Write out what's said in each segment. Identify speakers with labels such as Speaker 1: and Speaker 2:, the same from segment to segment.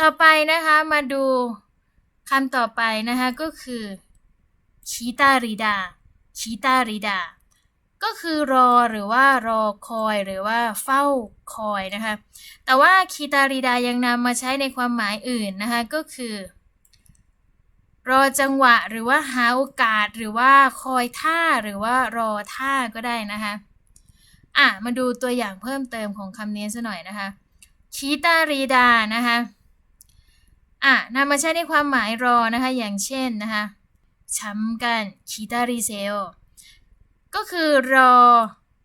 Speaker 1: ต่อไปนะคะมาดูคำต่อไปนะคะก็คือชิตาริดาชิตาริดาก็คือรอหรือว่ารอคอยหรือว่าเฝ้าคอยนะคะ แต่ว่าคิตาริดายังนำมาใช้ในความหมายอื่นนะคะก็คือ รอจังหวะหรือว่าหาโอกาสหรือว่าคอยท่าหรือว่ารอท่าก็ได้นะคะอะมาดูตัวอย่างเพิ่มเติมของคำนี้ซะหน่อยนะคะคิตาริดานะคะ อะนำมาใช้ในความหมายรอนะคะ อย่างเช่นนะคะช้ำกันคิตาริเซโอก็คือรอ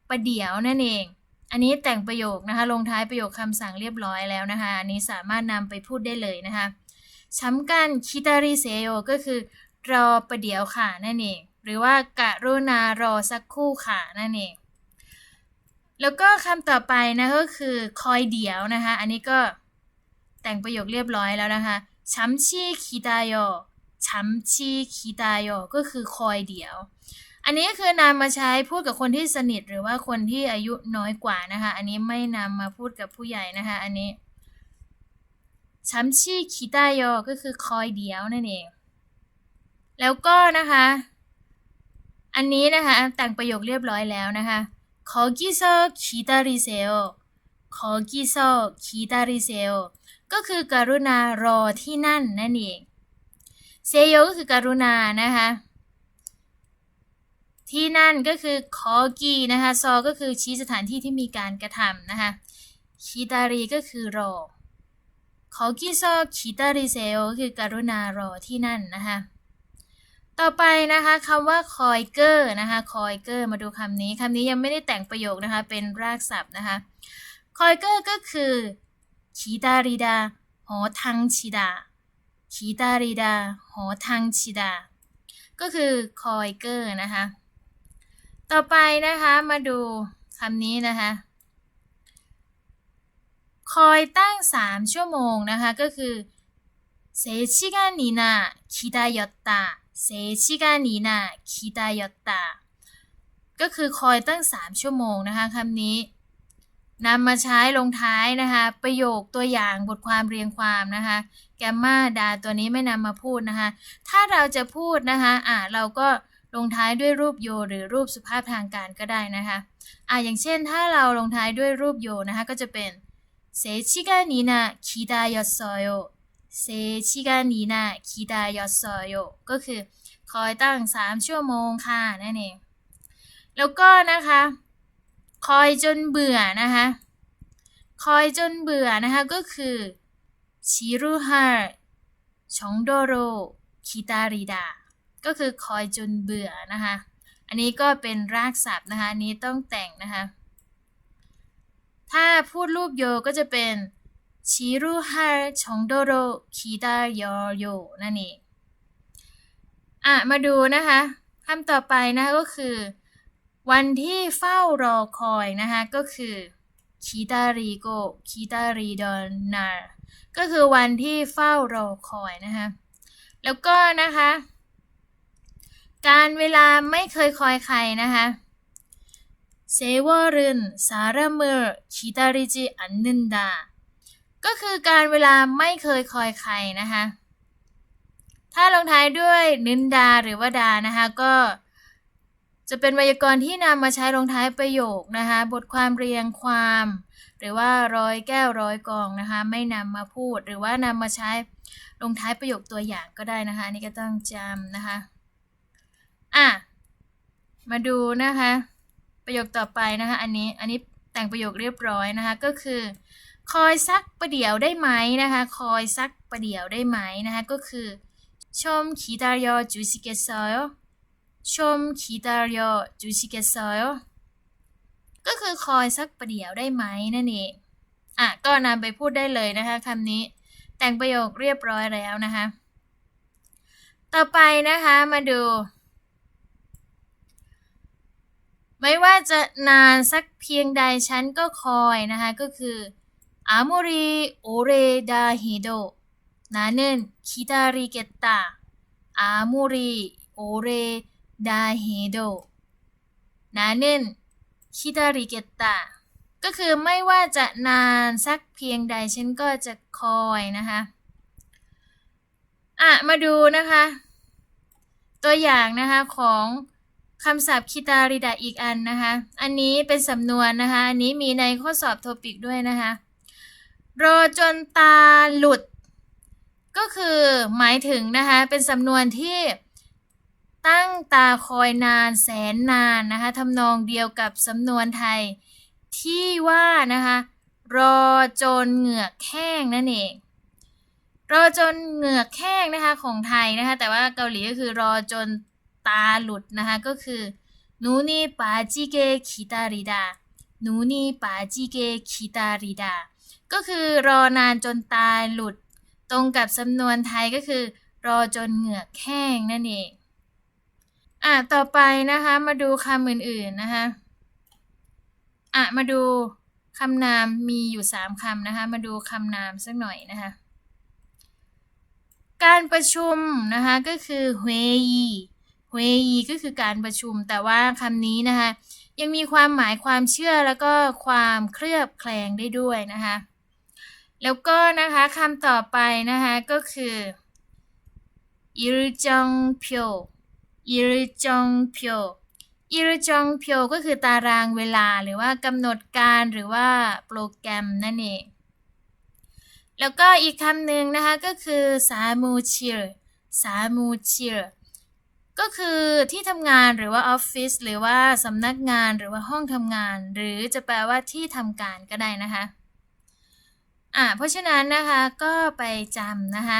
Speaker 1: ประเดี๋ยวนั่นเอง อันนี้แต่งประโยคนะคะ ลงท้ายประโยคคำสั่งเรียบร้อยแล้วนะคะ อันนี้สามารถนำไปพูดได้เลยนะคะช้ำกันคิตาริเซโอก็คือ รอประเดี๋ยวค่ะนั่นเอง หรือว่าการุณารอสักครู่ค่ะนั่นเอง แล้วก็คำต่อไปนะก็คือคอยเดี๋ยวนะคะ อันนี้ก็ แต่งประโยคเรียบร้อยแล้วนะคะช้ำชีคิตาโยช้ำชีคิตาโยก็คือคอยเดียว อันนี้คือนำมาใช้พูดกับคนที่สนิทหรือว่าคนที่อายุน้อยกว่านะคะ อันนี้ไม่นำมาพูดกับผู้ใหญ่นะคะ อันนี้ช้ำชีคิตาโยก็คือคอยเดียวนั่นเอง แล้วก็นะคะ อันนี้นะคะแต่งประโยคเรียบร้อยแล้วนะคะขอกิโซคิตาริเซโอขอกิโซคิตาริเซโอ ก็คือการุณารอที่นั่นนั่นเองเซโยก็คือการุณานะคะที่นั่นก็คือคอกีนะคะซอก็คือชี้สถานที่ที่มีการกระทำนะคะคิตารีก็คือรอคอกีซอคิตาริเซโอคือการุณารอที่นั่นนะคะต่อไปนะคะคำว่าคอยเกอร์นะคะคอยเกอร์มาดูคำนี้คำนี้ยังไม่ได้แต่งประโยคนะคะเป็นรากศัพท์นะคะคอยเกอร์ก็คือ คิตาริดาหอทังชิดาคิตาริดาหอทังชิดาก็คือคอยเกอร์นะคะ ต่อไปนะคะมาดูคำนี้นะคะ คอยตั้ง 3 ชั่วโมงนะคะ ก็คือเซชิกานีนาคิดายอตตาเซชิกานีนาคิดายอตตาก็คือคอยตั้ง 3 ชั่วโมงนะคะคำนี้ นำมาใช้ลงท้ายนะคะ ประโยคตัวอย่างบทความเรียงความนะคะแกมมาดาตัวนี้ไม่นำมาพูดนะคะ ถ้าเราจะพูดนะคะอ่าเราก็ลงท้ายด้วยรูปโย หรือรูปสุภาพทางการก็ได้นะคะอ่าอย่างเช่น ถ้าเราลงท้ายด้วยรูปโยนะคะ ก็จะเป็นเซชิกานีนาคิดายอสโยเซชิกานีนาคิดายอสโยก็คือคอยตั้ง 3 ชั่วโมงค่ะนั่นเองแล้วก็นะคะ คอยจนเบื่อนะคะคอยจนเบื่อนะคะก็คือชิรุฮาร์ชงโดโรคิตาริดาก็คือคอยจนเบื่อนะคะอันนี้ก็เป็นรากศัพท์นะคะนนี้ต้องแต่งนะคะถ้าพูดรูปโยก็จะเป็นชิรุฮาร์ชงโดโรคิตายอโยนั่นเองอะมาดูนะคะคำต่อไปนะคะก็คือ วันที่เฝ้ารอคอยนะคะก็คือคิตาริโกคิตาริดอนนาก็คือวันที่เฝ้ารอคอยนะคะแล้วก็นะคะ การเวลาไม่เคยคอยใครนะคะเซวอรึนสารเมอร์คิตาริจิอันนึนดาก็คือการเวลาไม่เคยคอยใครนะคะ ถ้าลงท้ายด้วยนินดาหรือว่าดานะคะ ก็ จะเป็นไวยากรณ์ที่นำมาใช้ลงท้ายประโยคนะคะ บทความเรียงความ หรือว่าร้อยแก้วร้อยกองนะคะ ไม่นำมาพูดหรือว่านำมาใช้ลงท้ายประโยคตัวอย่างก็ได้นะคะนี่ก็ต้องจำนะคะอะมาดูนะคะ ประโยคต่อไปนะคะ อันนี้อันนี้แต่งประโยคเรียบร้อยนะคะ ก็คือ คอยซักประเดี๋ยวได้ไหมนะคะ คอยซักประเดี๋ยวได้ไหมนะคะ ก็คือชมคีดารยอจูซิเกซอย ชมคีดารยอจูซิเกซอยก็คือคอยสักประเดี๋ยวได้ไหมนั่นเอง อ่ะ ก็นำไปพูดได้เลยนะคะคำนี้ แต่งประโยคเรียบร้อยแล้วนะคะ ต่อไปนะคะมาดู ไม่ว่าจะนานสักเพียงใดฉันก็คอยนะคะ ก็คืออามูริโอเรดาฮิโด나는기다리겠다 ดาเฮโดนาเน่นคิตาริเกตตาก็คือไม่ว่าจะนานสักเพียงใดฉันก็จะคอยนะคะ อะ มาดูนะคะ ตัวอย่างนะคะของคำศัพท์คิตาริดะอีกอันนะคะ อันนี้เป็นสำนวนนะคะ อันนี้มีในข้อสอบโทปิกด้วยนะคะ รอจนตาหลุด ก็คือหมายถึงนะคะ เป็นสำนวนที่ ตั้งตาคอยนานแสนนานนะคะทำนองเดียวกับสำนวนไทย ที่ว่านะคะรอจนเหงือกแห้งนั่นเอง รอจนเหงือกแห้งนะคะของไทยนะคะ แต่ว่าเกาหลีก็คือรอจนตาหลุดนะคะก็คือนูนี่ปาจิเกคิตาริดานูนี่ปาจิเกคิตาริดาก็คือรอนานจนตาหลุด ตรงกับสำนวนไทยก็คือ รอจนเหงือกแห้งนั่นเอง อะต่อไปนะคะ มาดูคำอื่นๆนะคะอะมาดูคำนามมีอยู่สามคำนะคะ มาดูคำนามสักหน่อยนะคะ การประชุมนะคะก็คือเฮยีเฮยีก็คือการประชุม แต่ว่าคำนี้นะคะ ยังมีความหมายความเชื่อแล้วก็ความเคลือบแคลงได้ด้วยนะคะ แล้วก็นะคะคำต่อไปนะคะก็คืออิรจงเพียว อิรจงเพียวอิรจงเพียวก็คือตารางเวลาหรือว่ากำหนดการหรือว่าโปรแกรมนั่นเอง แล้วก็อีกคำหนึ่งนะคะก็คือสามูชิรสามูชิรก็คือที่ทำงานหรือว่าออฟฟิศหรือว่าสำนักงานหรือว่าห้องทำงาน หรือจะแปลว่าที่ทำการก็ได้นะคะอ่าเพราะฉะนั้นนะคะก็ไปจำนะคะ